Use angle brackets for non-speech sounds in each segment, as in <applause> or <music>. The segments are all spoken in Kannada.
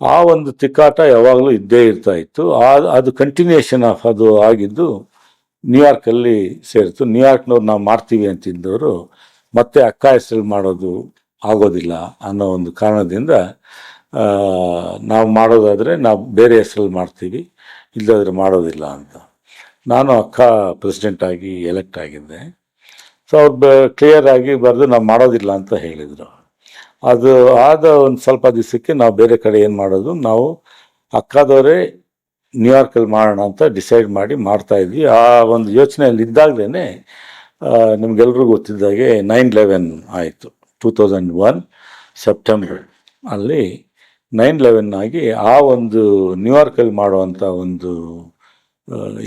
ಆ ಒಂದು ತಿಕ್ಕಾಟ ಯಾವಾಗಲೂ ಇದ್ದೇ ಇರ್ತಾ ಇತ್ತು. ಅದು ಕಂಟಿನ್ಯೂಷನ್ ಆಫ್ ಅದು ಆಗಿದ್ದು ನ್ಯೂಯಾರ್ಕಲ್ಲಿ ಸೇರಿತು ನ್ಯೂಯಾರ್ಕ್ನವ್ರು ನಾವು ಮಾಡ್ತೀವಿ ಅಂತಿದ್ದವರು ಮತ್ತೆ ಅಕ್ಕ ಹೆಸರು ಮಾಡೋದು ಆಗೋದಿಲ್ಲ ಅನ್ನೋ ಒಂದು ಕಾರಣದಿಂದ ನಾವು ಮಾಡೋದಾದರೆ ನಾವು ಬೇರೆ ಹೆಸರಲ್ಲಿ ಮಾಡ್ತೀವಿ ಇಲ್ಲದಾದ್ರೆ ಮಾಡೋದಿಲ್ಲ ಅಂತ. ನಾನು ಅಕ್ಕ ಪ್ರೆಸಿಡೆಂಟ್ ಆಗಿ ಎಲೆಕ್ಟ್ ಆಗಿದ್ದೆ. ಸೊ ಅವ್ರು ಕ್ಲಿಯರ್ ಆಗಿ ಬರೆದು ನಾವು ಮಾಡೋದಿಲ್ಲ ಅಂತ ಹೇಳಿದರು. ಅದು ಆದ ಒಂದು ಸ್ವಲ್ಪ ದಿವಸಕ್ಕೆ ನಾವು ಬೇರೆ ಕಡೆ ಏನು ಮಾಡೋದು, ನಾವು ಅಕ್ಕದವರೇ ನ್ಯೂಯಾರ್ಕಲ್ಲಿ ಮಾಡೋಣ ಅಂತ ಡಿಸೈಡ್ ಮಾಡಿ ಮಾಡ್ತಾ ಇದ್ವಿ. ಆ ಒಂದು ಯೋಚನೆಯಲ್ಲಿ ಇದ್ದಾಗಲೇ ನಿಮ್ಗೆಲ್ರಿಗೂ ಗೊತ್ತಿದ್ದಾಗೆ ನೈನ್ ಲೆವೆನ್ ಆಯಿತು. ಟೂ ತೌಸಂಡ್ ಒನ್ ಸೆಪ್ಟೆಂಬರ್ ಅಲ್ಲಿ ನೈನ್ ಲೆವೆನ್ ಆಗಿ ಆ ಒಂದು ನ್ಯೂಯಾರ್ಕಲ್ಲಿ ಮಾಡುವಂಥ ಒಂದು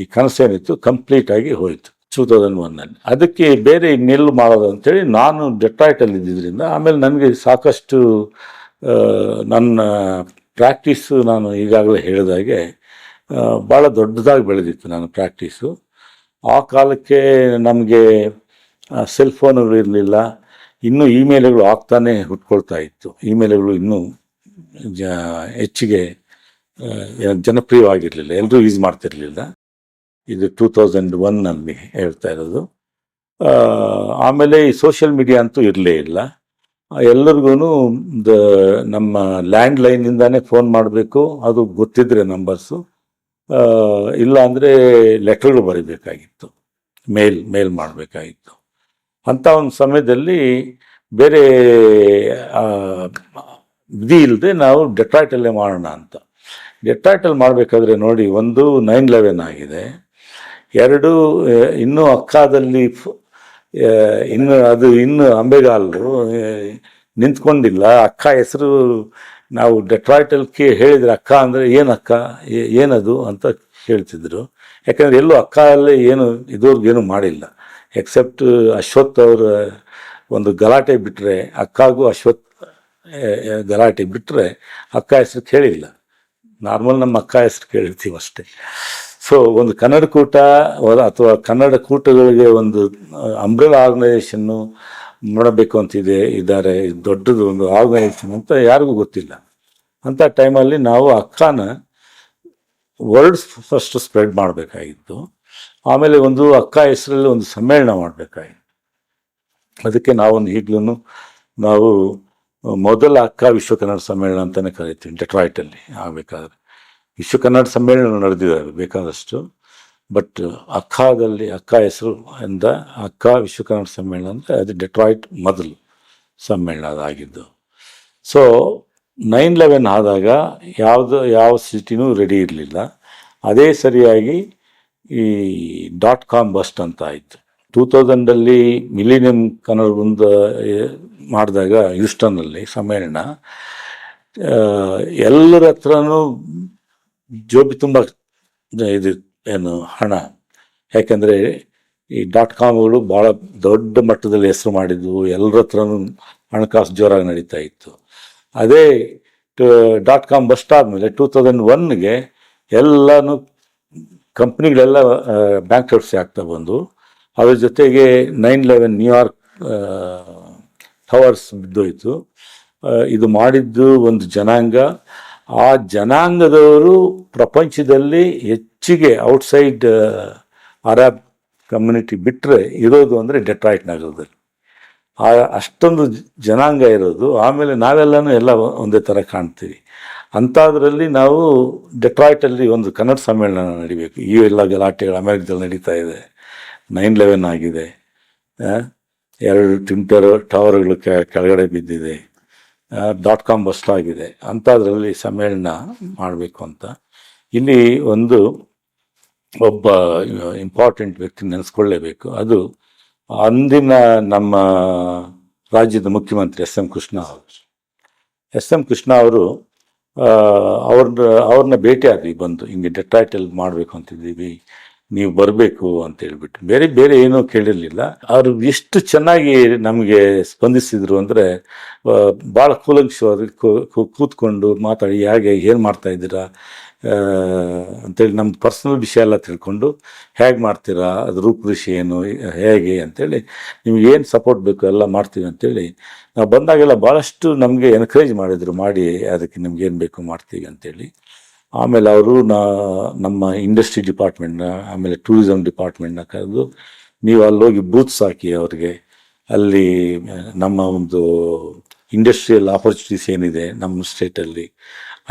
ಈ ಕನಸೇನಿತ್ತು ಕಂಪ್ಲೀಟ್ ಆಗಿ ಹೋಯಿತು. ಟೂ ತೌಸಂಡ್ ಒನ್ನಲ್ಲಿ ಅದಕ್ಕೆ ಬೇರೆ ಇನ್ನೆಲ್ಲೂ ಮಾಡೋದು ಅಂತೇಳಿ ನಾನು ಡೆಟ್ರಾಯ್ಟಲ್ಲಿ ಇದ್ದಿದ್ದರಿಂದ ಆಮೇಲೆ ನನಗೆ ಸಾಕಷ್ಟು ನನ್ನ ಪ್ರಾಕ್ಟೀಸು ನಾನು ಈಗಾಗಲೇ ಹೇಳಿದಾಗೆ ಭಾಳ ದೊಡ್ಡದಾಗಿ ಬೆಳೆದಿತ್ತು ನಾನು ಪ್ರಾಕ್ಟೀಸು. ಆ ಕಾಲಕ್ಕೆ ನಮಗೆ ಸೆಲ್ ಫೋನುಗಳು ಇರಲಿಲ್ಲ. ಇನ್ನೂ ಇಮೇಲ್ಗಳು ಆಗ್ತಾನೆ ಹುಟ್ಕೊಳ್ತಾ ಇತ್ತು. ಇಮೇಲ್ಗಳು ಇನ್ನೂ, ಜ, ಹೆಚ್ಚಿಗೆ ಜನಪ್ರಿಯವಾಗಿರಲಿಲ್ಲ. ಎಲ್ಲರೂ ಯೂಸ್ ಮಾಡ್ತಿರ್ಲಿಲ್ಲ. ಇದು ಟೂ ತೌಸಂಡ್ ಒನ್ನಲ್ಲಿ ಹೇಳ್ತಾ ಇರೋದು. ಆಮೇಲೆ ಈ ಸೋಷಿಯಲ್ ಮೀಡಿಯಾ ಅಂತೂ ಇರಲೇ ಇಲ್ಲ. ಎಲ್ಲರಿಗೂ ದ, ನಮ್ಮ ಲ್ಯಾಂಡ್ ಲೈನಿಂದಾನೇ ಫೋನ್ ಮಾಡಬೇಕು. ಅದು ಗೊತ್ತಿದ್ರೆ ನಂಬರ್ಸು ಇಲ್ಲ ಅಂದರೆ ಲೆಟರ್ಗಳು ಬರೀಬೇಕಾಗಿತ್ತು. ಮೇಲ್ ಮೇಲ್ ಮಾಡಬೇಕಾಗಿತ್ತು. ಅಂಥ ಒಂದು ಸಮಯದಲ್ಲಿ ಬೇರೆ ವಿಧಿ ಇಲ್ಲದೆ ನಾವು ಡೆಟ್ರಾಯ್ಟಲ್ಲೇ ಮಾಡೋಣ ಅಂತ. ಡೆಟ್ರಾಯ್ಟಲ್ಲಿ ಮಾಡಬೇಕಾದ್ರೆ ನೋಡಿ, ಒಂದು ನೈನ್ ಲೆವೆನ್ ಆಗಿದೆ. ಎರಡು ಇನ್ನೂ ಅಕ್ಕಾದಲ್ಲಿ ಇನ್ನು ಅದು ಇನ್ನು ಅಂಬೆಗಾಲು ಆ, ನಿಂತ್ಕೊಂಡಿಲ್ಲ. ಅಕ್ಕ ಹೆಸರು ನಾವು ಡೆಟ್ರಾಯ್ಟಲ್ಲಿ ಕೇ ಹೇಳಿದರೆ ಅಕ್ಕ ಅಂದರೆ ಏನು ಅಕ್ಕ ಏನದು ಅಂತ ಹೇಳ್ತಿದ್ರು. ಯಾಕಂದರೆ ಎಲ್ಲೂ ಅಕ್ಕ ಅಲ್ಲೇ ಏನು ಇದುವರೆಗೇನು ಮಾಡಿಲ್ಲ. ಎಕ್ಸೆಪ್ಟ್ ಅಶ್ವಥ್ ಅವರ ಒಂದು ಗಲಾಟೆ ಬಿಟ್ಟರೆ ಅಕ್ಕಾಗೂ ಅಶ್ವಥ್ ಗಲಾಟೆ ಬಿಟ್ಟರೆ ಅಕ್ಕ ಹೆಸರು ಕೇಳಿಲ್ಲ. ನಾರ್ಮಲ್ ನಮ್ಮ ಅಕ್ಕ ಹೆಸರು ಕೇಳಿರ್ತೀವಿ ಅಷ್ಟೇ ಸೊ ಒಂದು ಕನ್ನಡ ಕೂಟ ಅಥವಾ ಕನ್ನಡ ಕೂಟಗಳಿಗೆ ಒಂದು ಅಂಬ್ರೆಲಾ ಆರ್ಗನೈಸೇಷನ್ನು ಮಾಡಬೇಕು ಅಂತಿದೆ ಇದ್ದಾರೆ, ದೊಡ್ಡದು ಒಂದು ಆರ್ಗನೈಸೇಷನ್ ಅಂತ ಯಾರಿಗೂ ಗೊತ್ತಿಲ್ಲ. ಅಂಥ ಟೈಮಲ್ಲಿ ನಾವು ಅಕ್ಕನ ವರ್ಲ್ಡ್ ಫಸ್ಟ್ ಸ್ಪ್ರೆಡ್ ಮಾಡಬೇಕಾಗಿತ್ತು. ಆಮೇಲೆ ಒಂದು ಅಕ್ಕ ಹೆಸರಲ್ಲಿ ಒಂದು ಸಮ್ಮೇಳನ ಮಾಡಬೇಕಾಗಿತ್ತು. ಅದಕ್ಕೆ ನಾವೊಂದು ಈಗಲೂ ನಾವು ಮೊದಲ ಅಕ್ಕ ವಿಶ್ವ ಕನ್ನಡ ಸಮ್ಮೇಳನ ಅಂತಲೇ ಕರಿತೀವಿ ಡೆಟ್ರಾಯ್ಟಲ್ಲಿ ಆಗಬೇಕಾದ್ರೆ. ವಿಶ್ವ ಕನ್ನಡ ಸಮ್ಮೇಳನ ನಡೆದಿದ್ದಾರೆ ಬೇಕಾದಷ್ಟು. ಬಟ್ ಅಕ್ಕಾದಲ್ಲಿ ಅಕ್ಕ ಹೆಸರು ಇಂದ ಅಕ್ಕ ವಿಶ್ವ ಕನ್ನಡ ಸಮ್ಮೇಳನ ಅಂದರೆ ಅದು ಡೆಟ್ರಾಯ್ಟ್ ಮೊದಲು ಸಮ್ಮೇಳನ ಅದಾಗಿದ್ದು ಸೊ ನೈನ್ ಲೆವೆನ್ ಆದಾಗ ಯಾವುದು ಯಾವ ಸಿಟಿನೂ ರೆಡಿ ಇರಲಿಲ್ಲ. ಅದೇ ಸರಿಯಾಗಿ ಈ ಡಾಟ್ ಕಾಮ್ ಬಸ್ಟ್ ಅಂತ ಆಯಿತು. ಟೂ ತೌಸಂಡಲ್ಲಿ ಮಿಲಿನಿಯಂ ಕನ್ನಡ ಒಂದು ಮಾಡಿದಾಗ ಹ್ಯೂಸ್ಟನ್ನಲ್ಲಿ ಸಮ್ಮೇಳನ. ಆ, ಎಲ್ಲರ ಹತ್ರನೂ ಜೋಬಿ ತುಂಬ, ಇದು ಏನು, ಹಣ. ಯಾಕೆಂದರೆ ಈ ಡಾಟ್ ಕಾಮ್ಗಳು ಭಾಳ ದೊಡ್ಡ ಮಟ್ಟದಲ್ಲಿ ಹೆಸರು ಮಾಡಿದ್ವು ಎಲ್ಲರ ಹತ್ರನೂ ಹಣಕಾಸು ಜೋರಾಗಿ ನಡೀತಾ ಇತ್ತು. ಅದೇ ಡಾಟ್ ಕಾಮ್ ಬಸ್ಟ್ ಆದಮೇಲೆ ಟೂ ತೌಸಂಡ್ ಒನ್ಗೆ ಎಲ್ಲನೂ ಕಂಪ್ನಿಗಳೆಲ್ಲ ಬ್ಯಾಂಕ್ರಪ್ಸಿ ಆಗ್ತಾ ಬಂದು, ಅದ್ರ ಜೊತೆಗೆ nine eleven New York towers ಬಿದ್ದೋಯ್ತು. ಇದು ಮಾಡಿದ್ದು ಒಂದು ಜನಾಂಗ ಆ ಜನಾಂಗದವರು ಪ್ರಪಂಚದಲ್ಲಿ ಹೆಚ್ಚಿಗೆ ಔಟ್ಸೈಡ್ ಅರಬ್ ಕಮ್ಯುನಿಟಿ ಬಿಟ್ಟರೆ ಇರೋದು ಅಂದರೆ ಡೆಟ್ರಾಯ್ಟ್ ನಗರದಲ್ಲಿ. ಆ, ಅಷ್ಟೊಂದು ಜನಾಂಗ ಇರೋದು. ಆಮೇಲೆ ನಾವೆಲ್ಲನೂ ಎಲ್ಲ ಒಂದೇ ಥರ ಕಾಣ್ತೀವಿ. ಅಂಥದ್ರಲ್ಲಿ ನಾವು ಡೆಟ್ರಾಯ್ಟಲ್ಲಿ ಒಂದು ಕನ್ನಡ ಸಮ್ಮೇಳನ ನಡಿಬೇಕು. ಈ ಎಲ್ಲ ಗಲಾಟೆಗಳು ಅಮೆರಿಕದಲ್ಲಿ ನಡೀತಾ ಇದೆ. ನೈನ್ ಲೆವೆನ್ ಆಗಿದೆ. ಎರಡು ಟ್ವಿಂಟರ್ ಟವರ್ಗಳು ಕೆಳಗಡೆ ಬಿದ್ದಿದೆ. ಡಾಟ್ ಕಾಮ್ ಬಸ್ಟ್ ಆಗಿದೆ. ಅಂಥದ್ರಲ್ಲಿ ಸಮ್ಮೇಳನ ಮಾಡಬೇಕು ಅಂತ. ಇಲ್ಲಿ ಒಂದು ಒಬ್ಬ ಇಂಪಾರ್ಟೆಂಟ್ ವ್ಯಕ್ತಿ ನೆನೆಸ್ಕೊಳ್ಳೇಬೇಕು. ಅದು ಅಂದಿನ ನಮ್ಮ ರಾಜ್ಯದ ಮುಖ್ಯಮಂತ್ರಿ ಎಸ್ ಎಂ ಕೃಷ್ಣ ಅವರು. ಎಸ್ ಎಂ ಕೃಷ್ಣ ಅವರು ಅವ್ರನ್ನ ಅವ್ರನ್ನ ಭೇಟಿ ಆದ್ವಿ ಬಂದು, ಹಿಂಗೆ ಡೆಟ್ರಾಯ್ಟಲ್ಲಿ ಮಾಡಬೇಕು ಅಂತಿದ್ದೀವಿ ನೀವು ಬರಬೇಕು ಅಂತ ಹೇಳ್ಬಿಟ್ಟು. ಬೇರೆ ಬೇರೆ ಏನೂ ಕೇಳಿರಲಿಲ್ಲ. ಅವರು ಎಷ್ಟು ಚೆನ್ನಾಗಿ ನಮಗೆ ಸ್ಪಂದಿಸಿದ್ರು ಅಂದರೆ ಭಾಳ ಕೂಲಂಕಷವಾಗಿ ಕೂತ್ಕೊಂಡು ಮಾತಾಡಿ ಹೇಗೆ, ಏನು ಮಾಡ್ತಾ ಇದ್ದೀರಾ ಅಂತೇಳಿ ನಮ್ಮ ಪರ್ಸ್ನಲ್ ವಿಷಯ ಎಲ್ಲ ತಿಳ್ಕೊಂಡು ಹೇಗೆ ಮಾಡ್ತೀರಾ ಅದು ರೂಪುರೇಷೆ ಏನು, ಹೇಗೆ ಅಂತೇಳಿ, ನಿಮ್ಗೆ ಏನು ಸಪೋರ್ಟ್ ಬೇಕು ಎಲ್ಲ ಮಾಡ್ತೀವಿ ಅಂತೇಳಿ, ನಾವು ಬಂದಾಗೆಲ್ಲ ಭಾಳಷ್ಟು ನಮಗೆ ಎನ್ಕರೇಜ್ ಮಾಡಿದರು, ಮಾಡಿ, ಅದಕ್ಕೆ ನಿಮ್ಗೆ ಏನು ಬೇಕು ಮಾಡ್ತೀವಿ ಅಂತೇಳಿ. ಆಮೇಲೆ ಅವರು ನಾ, ನಮ್ಮ ಇಂಡಸ್ಟ್ರಿ ಡಿಪಾರ್ಟ್ಮೆಂಟ್ನ ಆಮೇಲೆ ಟೂರಿಸಮ್ ಡಿಪಾರ್ಟ್ಮೆಂಟ್ನ ಕರೆದು ನೀವು ಅಲ್ಲಿ ಹೋಗಿ ಬೂತ್ಸ್ ಹಾಕಿ ಅವ್ರಿಗೆ. ಅಲ್ಲಿ, ನಮ್ಮ ಒಂದು ಇಂಡಸ್ಟ್ರಿಯಲ್ ಆಪರ್ಚುನಿಟೀಸ್ ಏನಿದೆ ನಮ್ಮ ಸ್ಟೇಟಲ್ಲಿ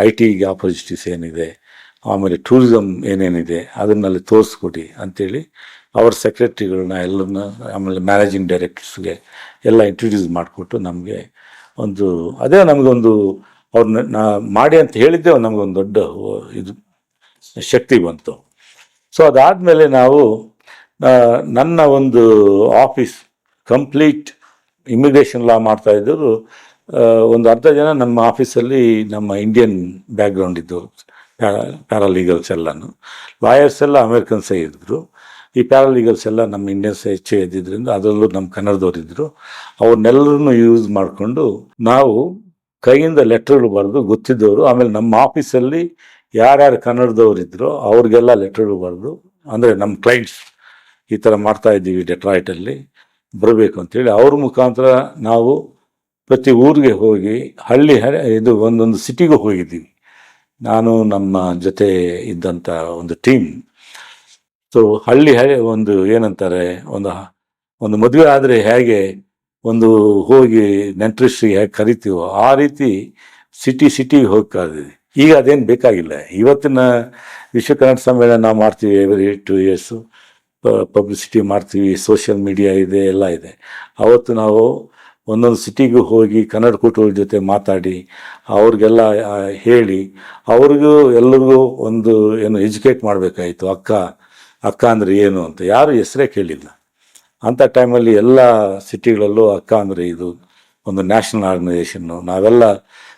ಐ ಟಿಗೆ ಆಪರ್ಚುನಿಟೀಸ್ ಏನಿದೆ, ಆಮೇಲೆ ಟೂರಿಸಮ್ ಏನೇನಿದೆ ಅದನ್ನಲ್ಲಿ ತೋರಿಸ್ಕೊಡಿ ಅಂತೇಳಿ ಅವ್ರ ಸೆಕ್ರೆಟ್ರಿಗಳನ್ನ ಎಲ್ಲರನ್ನ, ಆಮೇಲೆ ಮ್ಯಾನೇಜಿಂಗ್ ಡೈರೆಕ್ಟರ್ಸ್ಗೆ ಎಲ್ಲ ಇಂಟ್ರೊಡ್ಯೂಸ್ ಮಾಡಿಕೊಟ್ಟು ನಮಗೆ ಒಂದು, ಅದೇ ನಮಗೊಂದು ಅವ್ರನ್ನ ನಾ ಮಾಡಿ ಅಂತ ಹೇಳಿದ್ದೆ ನಮಗೊಂದು ದೊಡ್ಡ ಇದು ಶಕ್ತಿ ಬಂತು. ಸೊ ಅದಾದಮೇಲೆ ನಾವು ನನ್ನ ಒಂದು ಆಫೀಸ್ ಕಂಪ್ಲೀಟ್ ಇಮಿಗ್ರೇಷನ್ ಲಾ ಮಾಡ್ತಾ ಇದ್ದರು ಒಂದು ಅರ್ಧ ಜನ ನಮ್ಮ ಆಫೀಸಲ್ಲಿ ನಮ್ಮ ಇಂಡಿಯನ್ ಬ್ಯಾಕ್ಗ್ರೌಂಡ್ ಇದ್ದವರು ಪ್ಯಾರಾಲೀಗಲ್ಸ್ ಎಲ್ಲನೂ. ಲಾಯರ್ಸ್ ಎಲ್ಲ ಅಮೇರಿಕನ್ಸೇ ಇದ್ದರು. ಈ ಪ್ಯಾರಾಲೀಗಲ್ಸ್ ಎಲ್ಲ ನಮ್ಮ ಇಂಡಿಯನ್ಸ್ ಹೆಚ್ಚು ಇದ್ದಿದ್ದರಿಂದ ಅದರಲ್ಲೂ ನಮ್ಮ ಕನ್ನಡದವರಿದ್ದರು ಅವ್ರನ್ನೆಲ್ಲರನ್ನು ಯೂಸ್ ಮಾಡಿಕೊಂಡು ನಾವು ಕೈಯಿಂದ ಲೆಟರ್ಗಳು ಬರೆದು ಗೊತ್ತಿದ್ದವರು, ಆಮೇಲೆ ನಮ್ಮ ಆಫೀಸಲ್ಲಿ ಯಾರ್ಯಾರು ಕನ್ನಡದವ್ರು ಇದ್ರೋ ಅವ್ರಿಗೆಲ್ಲ ಲೆಟರ್ಗಳು ಬರೆದು, ಅಂದರೆ ನಮ್ಮ ಕ್ಲೈಂಟ್ಸ್ ಈ ಥರ ಮಾಡ್ತಾ ಇದ್ದೀವಿ ಡೆಟ್ರಾಯ್ಟಲ್ಲಿ ಬರಬೇಕು ಅಂತೇಳಿ ಅವ್ರ ಮುಖಾಂತರ ನಾವು ಪ್ರತಿ ಊರಿಗೆ ಹೋಗಿ ಹಳ್ಳಿ ಇದು ಒಂದೊಂದು ಸಿಟಿಗೂ ಹೋಗಿದ್ದೀವಿ. ನಾನು, ನಮ್ಮ ಜೊತೆ ಇದ್ದಂಥ ಒಂದು ಟೀಮ್ ಸೊ ಹಳ್ಳಿ ಹಳ್ಳಿ ಒಂದು ಏನಂತಾರೆ, ಒಂದು ಒಂದು ಮದುವೆ ಆದರೆ ಹೇಗೆ ಒಂದು ಹೋಗಿ ನೆಂಟ್ರಿಸ್ಟ್ರಿಗೆ ಹೇಗೆ ಕರಿತೀವೋ ಆ ರೀತಿ ಸಿಟಿ ಸಿಟಿಗೆ ಹೋಗ್ತಾ ಇದ್ದೀವಿ ಈಗ ಅದೇನು ಬೇಕಾಗಿಲ್ಲ. ಇವತ್ತಿನ ವಿಶ್ವ ಕನ್ನಡ ಸಮ್ಮೇಳನ ನಾವು ಮಾಡ್ತೀವಿ ಎವ್ರಿ ಟು ಇಯರ್ಸು ಪಬ್ಲಿಸಿಟಿ ಮಾಡ್ತೀವಿ ಸೋಷಿಯಲ್ ಮೀಡಿಯಾ ಇದೆ, ಎಲ್ಲ ಇದೆ. ಅವತ್ತು ನಾವು ಒಂದೊಂದು ಸಿಟಿಗೂ ಹೋಗಿ ಕನ್ನಡ ಕೂಟಗಳ ಜೊತೆ ಮಾತಾಡಿ, ಅವ್ರಿಗೆಲ್ಲ ಹೇಳಿ, ಅವ್ರಿಗೂ ಎಲ್ಲರಿಗೂ ಒಂದು ಏನು ಎಜುಕೇಟ್ ಮಾಡಬೇಕಾಯಿತು. ಅಕ್ಕ ಅಕ್ಕ ಅಂದರೆ ಏನು ಅಂತ ಯಾರು ಹೆಸರೇ ಕೇಳಿಲ್ಲ. ಅಂಥ ಟೈಮಲ್ಲಿ ಎಲ್ಲ ಸಿಟಿಗಳಲ್ಲೂ ಅಕ್ಕ ಅಂದರೆ ಇದು ಒಂದು ನ್ಯಾಷನಲ್ ಆರ್ಗನೈಸೇಷನ್ನು ನಾವೆಲ್ಲ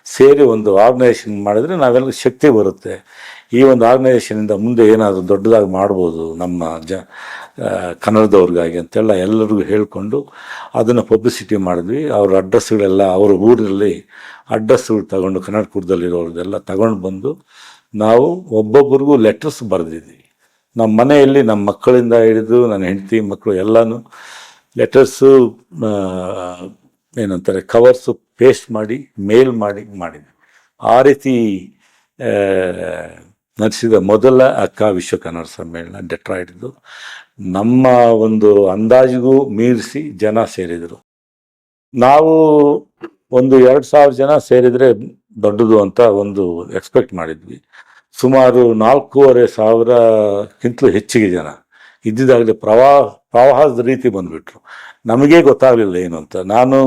ಸೇರಿ ಒಂದು ಆರ್ಗನೈಸೇಷನ್ ಮಾಡಿದರೆ ನಾವೆಲ್ಲ ಶಕ್ತಿ ಬರುತ್ತೆ. ಈ ಒಂದು ಆರ್ಗನೈಸೇಷನಿಂದ ಮುಂದೆ ಏನಾದರೂ ದೊಡ್ಡದಾಗಿ ಮಾಡ್ಬೋದು ನಮ್ಮ ಜ ಕನ್ನಡದವ್ರಿಗಾಗಿ ಅಂತೆಲ್ಲ ಎಲ್ಲರಿಗೂ ಹೇಳಿಕೊಂಡು ಅದನ್ನು ಪಬ್ಲಿಸಿಟಿ ಮಾಡಿದ್ವಿ. ಅವ್ರ ಅಡ್ರೆಸ್ಗಳೆಲ್ಲ ಅವ್ರ ಊರಲ್ಲಿ ಅಡ್ರೆಸ್ಗಳು ತಗೊಂಡು ಕನ್ನಡಪುರದಲ್ಲಿರೋರ್ದೆಲ್ಲ ತಗೊಂಡು ಬಂದು ನಾವು ಒಬ್ಬೊಬ್ಬರಿಗೂ ಲೆಟರ್ಸ್ ಬರೆದಿದ್ವಿ. ನಮ್ಮ ಮನೆಯಲ್ಲಿ ನಮ್ಮ ಮಕ್ಕಳಿಂದ ಹಿಡಿದು ನನ್ನ ಹೆಂಡತಿ ಮಕ್ಕಳು ಎಲ್ಲನೂ ಲೆಟರ್ಸು ಏನಂತಾರೆ ಕವರ್ಸು ಪೇಸ್ಟ್ ಮಾಡಿ ಮೇಲ್ ಮಾಡಿ ಮಾಡಿದೆ ಆ ರೀತಿ ನಡೆಸಿದ ಮೊದಲ ಅಕ್ಕ ವಿಶ್ವ ಕನ್ನಡ ಸಮ್ಮೇಳನ ಡೆಟ್ರಾಯ್ಡ್ದು ನಮ್ಮ ಒಂದು ಅಂದಾಜಿಗೂ ಮೀರಿಸಿ ಜನ ಸೇರಿದರು. ನಾವು ಒಂದು ಎರಡು ಸಾವಿರ ಜನ ಸೇರಿದರೆ ದೊಡ್ಡದು ಅಂತ ಒಂದು ಎಕ್ಸ್ಪೆಕ್ಟ್ ಮಾಡಿದ್ವಿ. ಸುಮಾರು ನಾಲ್ಕೂವರೆ ಸಾವಿರಕ್ಕಿಂತಲೂ ಹೆಚ್ಚಿಗೆ ಜನ ಇದ್ದಿದ್ದಾಗಲೇ ಪ್ರವಾಹ, ಪ್ರವಾಹದ ರೀತಿ ಬಂದುಬಿಟ್ರು. ನಮಗೇ ಗೊತ್ತಾಗಲಿಲ್ಲ ಏನು ಅಂತ. ನಾನು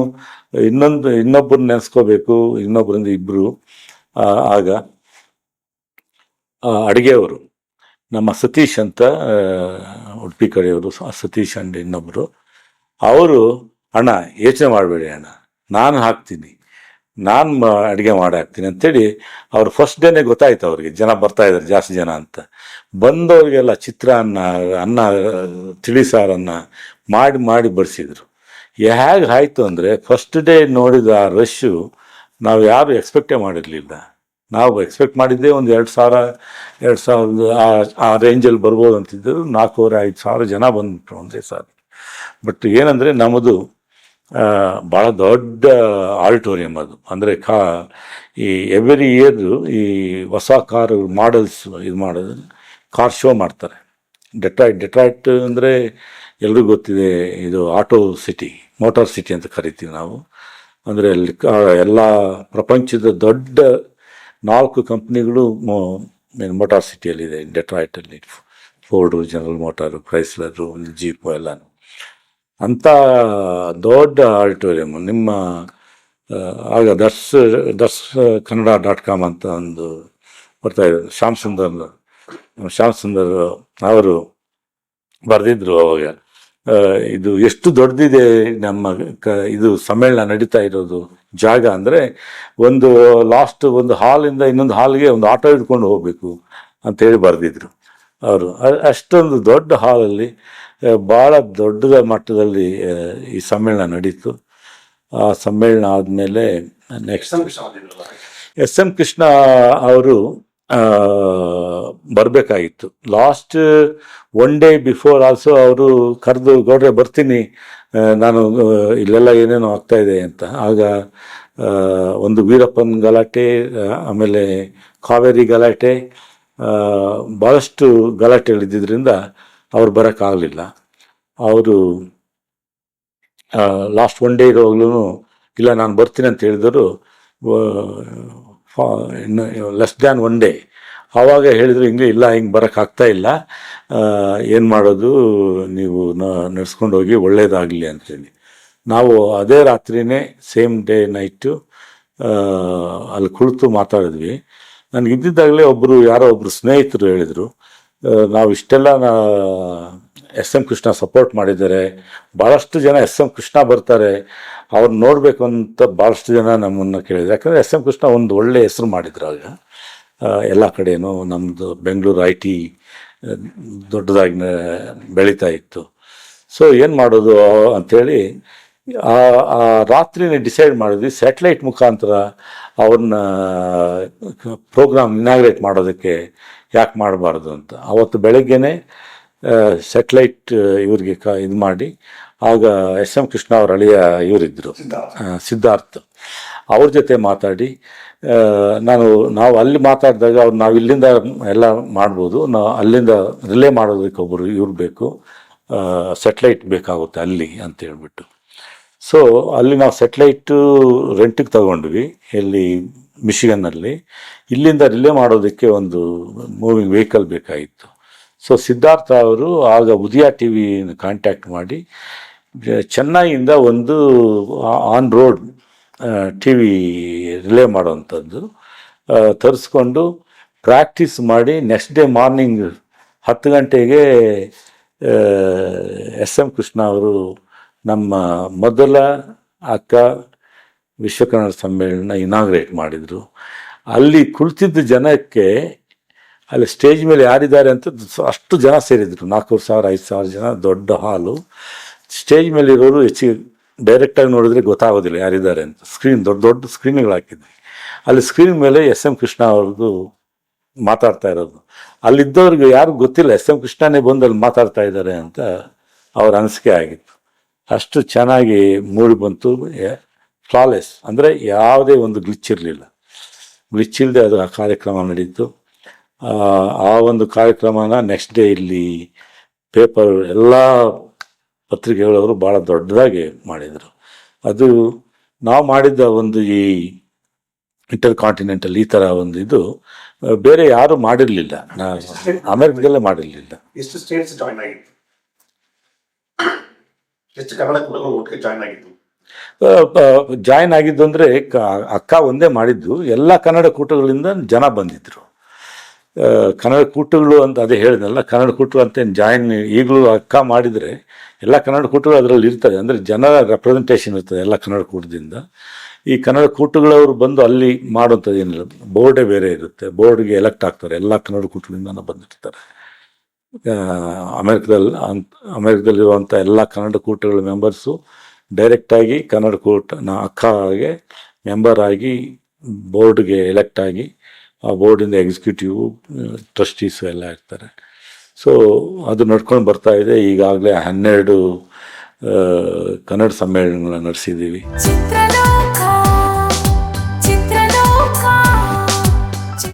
ಇನ್ನೊಂದು ಇನ್ನೊಬ್ಬರು ನೆನೆಸ್ಕೋಬೇಕು, ಇನ್ನೊಬ್ಬರಿಂದ ಇಬ್ಬರು ಆಗ ಅಡುಗೆಯವರು, ನಮ್ಮ ಸತೀಶ್ ಅಂತ ಉಡುಪಿ ಕಡೆಯವರು, ಸತೀಶ್ ಅಂಡ್ ಇನ್ನೊಬ್ಬರು ಅವರು, ಅಣ್ಣ, ಯೋಚನೆ ಮಾಡಬೇಡಿ ಅಣ್ಣ, ನಾನು ಹಾಕ್ತೀನಿ ನಾನು ಅಡುಗೆ ಮಾಡಿ ಹಾಕ್ತೀನಿ ಅಂತೇಳಿ ಅವ್ರು ಫಸ್ಟ್ ಡೇನೇ ಗೊತ್ತಾಯ್ತು ಅವ್ರಿಗೆ, ಜನ ಬರ್ತಾ ಇದ್ದಾರೆ ಜಾಸ್ತಿ ಜನ ಅಂತ. ಬಂದವರಿಗೆಲ್ಲ ಚಿತ್ರಾನ್ನ ಅನ್ನ ತಿಳಿ ಸಾರನ್ನ ಮಾಡಿ ಮಾಡಿ ಬಡಿಸಿದ್ರು. ಹೇಗೆ ಆಯಿತು ಅಂದರೆ ಫಸ್ಟ್ ಡೇ ನೋಡಿದ ಆ ರಶ್ಶು ನಾವು ಯಾರು ಎಕ್ಸ್ಪೆಕ್ಟೇ ಮಾಡಿರಲಿಲ್ಲ. ನಾವು ಎಕ್ಸ್ಪೆಕ್ಟ್ ಮಾಡಿದ್ದೆ ಒಂದು ಎರಡು ಸಾವಿರ, ಎರಡು ಸಾವಿರದ ಆ- ರೇಂಜಲ್ಲಿ ಬರ್ಬೋದು ಅಂತಿದ್ದರು ನಾಲ್ಕೂವರೆ, ಐದು ಸಾವಿರ ಜನ ಬಂದ್ಬಿಟ್ರು ಒಂದೇ ಸಾರಿ ಬಟ್ ಏನಂದರೆ ನಮ್ಮದು ಭಾಳ ದೊಡ್ಡ ಆಡಿಟೋರಿಯಂ ಅದು. ಅಂದರೆ ಕಾ, ಈ ಎವ್ರಿ ಇಯರ್ ಈ ಹೊಸ ಕಾರು ಮಾಡೆಲ್ಸ್ ಇದು ಮಾಡೋದು ಕಾರ್ ಶೋ ಮಾಡ್ತಾರೆ. ಡೆಟ್ರಾಯ್ಟ್ ಡೆಟ್ರಾಯ್ಟ್ ಅಂದರೆ ಎಲ್ರಿಗೂ ಗೊತ್ತಿದೆ, ಇದು ಆಟೋ ಸಿಟಿ ಮೋಟಾರ್ ಸಿಟಿ ಅಂತ ಕರಿತೀವಿ ನಾವು. ಅಂದರೆ ಅಲ್ಲಿ ಎಲ್ಲ ಪ್ರಪಂಚದ ದೊಡ್ಡ ನಾಲ್ಕು ಕಂಪ್ನಿಗಳು ಮೋ ಮೋಟಾರ್ ಸಿಟಿಯಲ್ಲಿದೆ ಡೆಟ್ರಾಯ್ಟಲ್ಲಿ Ford general motor Chrysler Jeep ಎಲ್ಲನೂ. ಅಂಥ ದೊಡ್ಡ ಆಡಿಟೋರಿಯಮ್ ನಿಮ್ಮ ಆಗ ದರ್ಶ್ ದರ್ಶ್ ಕನ್ನಡ ಡಾಟ್ ಕಾಮ್ ಅಂತ ಒಂದು ಬರ್ತಾ ಇದೆ. ಶ್ಯಾಮ್ ಸುಂದರ್ ಶ್ಯಾಮ್ ಸುಂದರ್ ಅವರು ಬರೆದಿದ್ರು ಅವಾಗ. ಇದು ಎಷ್ಟು ದೊಡ್ಡದಿದೆ ನಮ್ಮ ಕ, ಇದು ಸಮ್ಮೇಳನ ನಡೀತಾ ಇರೋದು ಜಾಗ ಅಂದರೆ ಒಂದು ಲಾಸ್ಟ್ ಒಂದು ಹಾಲಿಂದ ಇನ್ನೊಂದು ಹಾಲ್ಗೆ ಒಂದು ಆಟೋ ಹಿಡ್ಕೊಂಡು ಹೋಗಬೇಕು ಅಂತೇಳಿ ಬರೆದಿದ್ರು ಅವರು. ಅಷ್ಟೊಂದು ದೊಡ್ಡ ಹಾಲಲ್ಲಿ ಭಾಳ ದೊಡ್ಡದ ಮಟ್ಟದಲ್ಲಿ ಈ ಸಮ್ಮೇಳನ ನಡೀತು. ಆ ಸಮ್ಮೇಳನ ಆದಮೇಲೆ ನೆಕ್ಸ್ಟ್ ಎಸ್ ಎಂ ಕೃಷ್ಣ ಅವರು ಬರಬೇಕಾಗಿತ್ತು. Last one day before also ಅವರು ಕರೆದು ಗೌಡ್ರೆ ಬರ್ತೀನಿ. ನಾನು ಇಲ್ಲೆಲ್ಲ ಏನೇನೋ ಆಗ್ತಾ ಇದೆ ಅಂತ. ಆಗ ಒಂದು ವೀರಪ್ಪನ್ ಗಲಾಟೆ ಆಮೇಲೆ ಕಾವೇರಿ ಗಲಾಟೆ ಭಾಳಷ್ಟು ಗಲಾಟೆಗಳಿದ್ದಿದ್ದರಿಂದ ಅವ್ರು ಬರೋಕ್ಕಾಗಲಿಲ್ಲ. ಅವರು ಲಾಸ್ಟ್ ಒನ್ ಡೇ ಇರೋವಾಗ್ಲೂ ಇಲ್ಲ ನಾನು ಬರ್ತೀನಿ ಅಂತ ಹೇಳಿದರು ಲೆಸ್ ದ್ಯಾನ್ ಒನ್ ಡೇ ಆವಾಗ ಹೇಳಿದ್ರು, ಹಿಂಗೆ ಇಲ್ಲ, ಹಿಂಗೆ ಬರೋಕ್ಕಾಗ್ತಾ ಇಲ್ಲ. ಏನು ಮಾಡೋದು? ನೀವು ನಡ್ಸ್ಕೊಂಡು ಹೋಗಿ ಒಳ್ಳೇದಾಗಲಿ ಅಂತೇಳಿ ನಾವು ಅದೇ ರಾತ್ರಿನೇ ಸೇಮ್ ಡೇ ನೈಟು ಅಲ್ಲಿ ಕುಳಿತು ಮಾತಾಡಿದ್ವಿ. ನನಗೆ ಇದ್ದಿದ್ದಾಗಲೇ ಒಬ್ಬರು ಯಾರೋ ಒಬ್ಬರು ಸ್ನೇಹಿತರು ಹೇಳಿದರು. ನಾವು ಇಷ್ಟೆಲ್ಲ ಎಸ್ ಎಂ ಕೃಷ್ಣ ಸಪೋರ್ಟ್ ಮಾಡಿದ್ದಾರೆ. ಭಾಳಷ್ಟು ಜನ ಎಸ್ ಎಂ ಕೃಷ್ಣ ಬರ್ತಾರೆ. ಅವ್ರು ನೋಡಬೇಕು ಅಂತ ಭಾಳಷ್ಟು ಜನ ನಮ್ಮನ್ನು ಕೇಳಿದ್ರು ಯಾಕಂದರೆ ಎಸ್ ಎಂ ಕೃಷ್ಣ ಒಂದು ಒಳ್ಳೆ ಹೆಸರು ಮಾಡಿದ್ರು ಆಗ. ಎಲ್ಲ ಕಡೆಯೂ ನಮ್ಮದು ಬೆಂಗಳೂರು ಐ ಟಿ ದೊಡ್ಡದಾಗಿ ಬೆಳೀತಾ ಇತ್ತು. ಸೊ ಏನು ಮಾಡೋದು ಅಂಥೇಳಿ ಆ ರಾತ್ರಿನೇ ಡಿಸೈಡ್ ಮಾಡಿದ್ವಿ ಸ್ಯಾಟಲೈಟ್ ಮುಖಾಂತರ ಅವ್ರನ್ನ ಪ್ರೋಗ್ರಾಮ್ ಇನಾಗ್ರೇಟ್ ಮಾಡೋದಕ್ಕೆ ಯಾಕೆ ಮಾಡಬಾರ್ದು ಅಂತ. ಅವತ್ತು ಬೆಳಗ್ಗೆನೆ ಸೆಟ್ಲೈಟ್ ಇವ್ರಿಗೆ ಕ ಇದು ಮಾಡಿ ಆಗ ಎಸ್ ಎಂ ಕೃಷ್ಣ ಅವ್ರ ಅಳಿಯ ಇವರಿದ್ದರು ಸಿದ್ಧಾರ್ಥ. ಅವ್ರ ಜೊತೆ ಮಾತಾಡಿ ನಾನು ನಾವು ಅಲ್ಲಿ ಮಾತಾಡಿದಾಗ ಅವ್ರು ನಾವು ಇಲ್ಲಿಂದ ಎಲ್ಲ ಮಾಡ್ಬೋದು ನಾವು ಅಲ್ಲಿಂದ ರಿಲೇ ಮಾಡೋದಕ್ಕೆ ಒಬ್ಬರು ಇವ್ರು ಬೇಕು ಸೆಟ್ಲೈಟ್ ಬೇಕಾಗುತ್ತೆ ಅಲ್ಲಿ ಅಂತ ಹೇಳ್ಬಿಟ್ಟು. ಸೊ ಅಲ್ಲಿ ನಾವು ಸೆಟ್ಲೈಟು ರೆಂಟಿಗೆ ತಗೊಂಡ್ವಿ. ಇಲ್ಲಿ ಮಿಶಿಗನ್ನಲ್ಲಿ ಇಲ್ಲಿಂದ ರಿಲೇ ಮಾಡೋದಕ್ಕೆ ಒಂದು ಮೂವಿಂಗ್ ವೆಹಿಕಲ್ ಬೇಕಾಗಿತ್ತು. ಸೊ ಸಿದ್ಧಾರ್ಥ ಅವರು ಆಗ ಉದಯ ಟಿ ವಿ ಕಾಂಟ್ಯಾಕ್ಟ್ ಮಾಡಿ ಚೆನ್ನೈಯಿಂದ ಒಂದು on road T V relay ಮಾಡೋವಂಥದ್ದು. ತರಿಸ್ಕೊಂಡು ಪ್ರಾಕ್ಟೀಸ್ ಮಾಡಿ ನೆಕ್ಸ್ಟ್ ಡೇ ಮಾರ್ನಿಂಗ್ ಹತ್ತು ಗಂಟೆಗೆ ಎಸ್ ಎಂ ಕೃಷ್ಣ ಅವರು ನಮ್ಮ ಮೊದಲ ಅಕ್ಕ ವಿಶ್ವಕನ್ನಡ ಸಮ್ಮೇಳನ ಇನಾಗ್ರೇಟ್ ಮಾಡಿದರು. ಅಲ್ಲಿ ಕುಳಿತಿದ್ದ ಜನಕ್ಕೆ, ಅಲ್ಲಿ ಸ್ಟೇಜ್ ಮೇಲೆ ಯಾರಿದ್ದಾರೆ ಅಂತ ಅಷ್ಟು ಜನ ಸೇರಿದ್ರು. ನಾಲ್ಕೂವರೆ ಸಾವಿರ, ಐದು ಸಾವಿರ ಜನ, ದೊಡ್ಡ ಹಾಲು ಸ್ಟೇಜ್ ಮೇಲೆ ಇರೋರು ಹೆಚ್ಚಿಗೆ ಡೈರೆಕ್ಟಾಗಿ ನೋಡಿದ್ರೆ ಗೊತ್ತಾಗೋದಿಲ್ಲ ಯಾರಿದ್ದಾರೆ ಅಂತ. ಸ್ಕ್ರೀನ್ ದೊಡ್ಡ ದೊಡ್ಡ ಸ್ಕ್ರೀನ್ಗಳು ಹಾಕಿದ್ವಿ. ಅಲ್ಲಿ ಸ್ಕ್ರೀನ್ ಮೇಲೆ ಎಸ್ ಎಂ ಕೃಷ್ಣ ಅವ್ರದ್ದು ಮಾತಾಡ್ತಾ ಇರೋದು. ಅಲ್ಲಿದ್ದವ್ರಿಗೆ ಯಾರು ಗೊತ್ತಿಲ್ಲ, ಎಸ್ ಎಂ ಕೃಷ್ಣನೇ ಬಂದು ಅಲ್ಲಿ ಮಾತಾಡ್ತಾ ಇದ್ದಾರೆ ಅಂತ ಅವ್ರ ಅನಿಸಿಕೆ ಆಗಿತ್ತು. ಅಷ್ಟು ಚೆನ್ನಾಗಿ ಮೂಡಿ ಬಂತು. ಫ್ಲಾಲೆಸ್ ಅಂದರೆ ಯಾವುದೇ ಒಂದು ಗ್ಲಿಚ್ ಇರಲಿಲ್ಲ. ಗ್ಲಿಚ್ ಇಲ್ಲದೆ ಅದು ಆ ಕಾರ್ಯಕ್ರಮ ನಡೀತು. ಆ, ಒಂದು ಕಾರ್ಯಕ್ರಮನ ನೆಕ್ಸ್ಟ್ ಡೇ ಇಲ್ಲಿ ಪೇಪರ್ ಎಲ್ಲ ಪತ್ರಿಕೆಗಳವರು ಭಾಳ ದೊಡ್ಡದಾಗಿ ಮಾಡಿದರು. ಅದು ನಾವು ಮಾಡಿದ್ದ ಒಂದು ಈ ಇಂಟರ್ ಕಾಂಟಿನೆಂಟಲ್ ಈ ಥರ ಒಂದು ಇದು ಬೇರೆ ಯಾರು ಮಾಡಿರಲಿಲ್ಲ. ಅಮೆರಿಕದಲ್ಲೇ ಮಾಡಿರಲಿಲ್ಲ. ಎಷ್ಟು ಸ್ಟೇಟ್ಸ್ ಜಾಯ್ನ್ ಆಗಿತ್ತು? <coughs> ಎಷ್ಟು ಕನ್ನಡ ಜಾಯ್ನ್ ಆಗಿತ್ತು? ಜಾಯ್ನ್ ಆಗಿದ್ದು ಅಂದರೆ ಅಕ್ಕ ಒಂದೇ ಮಾಡಿದ್ದು. ಎಲ್ಲ ಕನ್ನಡ ಕೂಟಗಳಿಂದ ಜನ ಬಂದಿದ್ದರು ಕನ್ನಡ ಕೂಟಗಳು ಅಂತ ಅದೇ ಹೇಳಿದಲ್ಲ ಕನ್ನಡ ಕೂಟಗಳು ಅಂತ ಜಾಯಿನ್ ಈಗಲೂ ಅಕ್ಕ ಮಾಡಿದರೆ ಎಲ್ಲ ಕನ್ನಡ ಕೂಟಗಳು ಅದರಲ್ಲಿ ಇರ್ತದೆ. ಅಂದರೆ ಜನರ ರೆಪ್ರೆಸೆಂಟೇಷನ್ ಇರ್ತದೆ ಎಲ್ಲ ಕನ್ನಡ ಕೂಟದಿಂದ. ಈ ಕನ್ನಡ ಕೂಟಗಳವರು ಬಂದು ಅಲ್ಲಿ ಮಾಡುವಂಥದ್ದು ಏನಿಲ್ಲ. ಬೋರ್ಡೇ ಬೇರೆ ಇರುತ್ತೆ. ಬೋರ್ಡ್ಗೆ ಎಲೆಕ್ಟ್ ಆಗ್ತಾರೆ. ಎಲ್ಲ ಕನ್ನಡ ಕೂಟಗಳಿಂದ ಬಂದಿರ್ತಾರೆ. ಅಮೇರಿಕದಲ್ಲಿ ಅಮೆರಿಕದಲ್ಲಿ ಅಮೆರಿಕದಲ್ಲಿರುವಂಥ ಎಲ್ಲ ಕನ್ನಡ ಕೂಟಗಳ ಮೆಂಬರ್ಸು ಡೈರೆಕ್ಟಾಗಿ ಕನ್ನಡ ಕೋರ್ಟ್ನ ಅಕ್ಕ ಅಕ್ಕಗೆ ಮೆಂಬರ್ ಆಗಿ ಬೋರ್ಡ್ಗೆ ಎಲೆಕ್ಟ್ ಆಗಿ ಆ ಬೋರ್ಡಿಂದ ಎಕ್ಸಿಕ್ಯೂಟಿವ್ ಟ್ರಸ್ಟೀಸ್ ಎಲ್ಲ ಇರ್ತಾರೆ. ಸೊ ಅದು ನಡ್ಕೊಂಡು ಬರ್ತಾ ಇದೆ. ಈಗಾಗಲೇ ಹನ್ನೆರಡು ಕನ್ನಡ ಸಮ್ಮೇಳನಗಳನ್ನ ನಡೆಸಿದ್ದೀವಿ.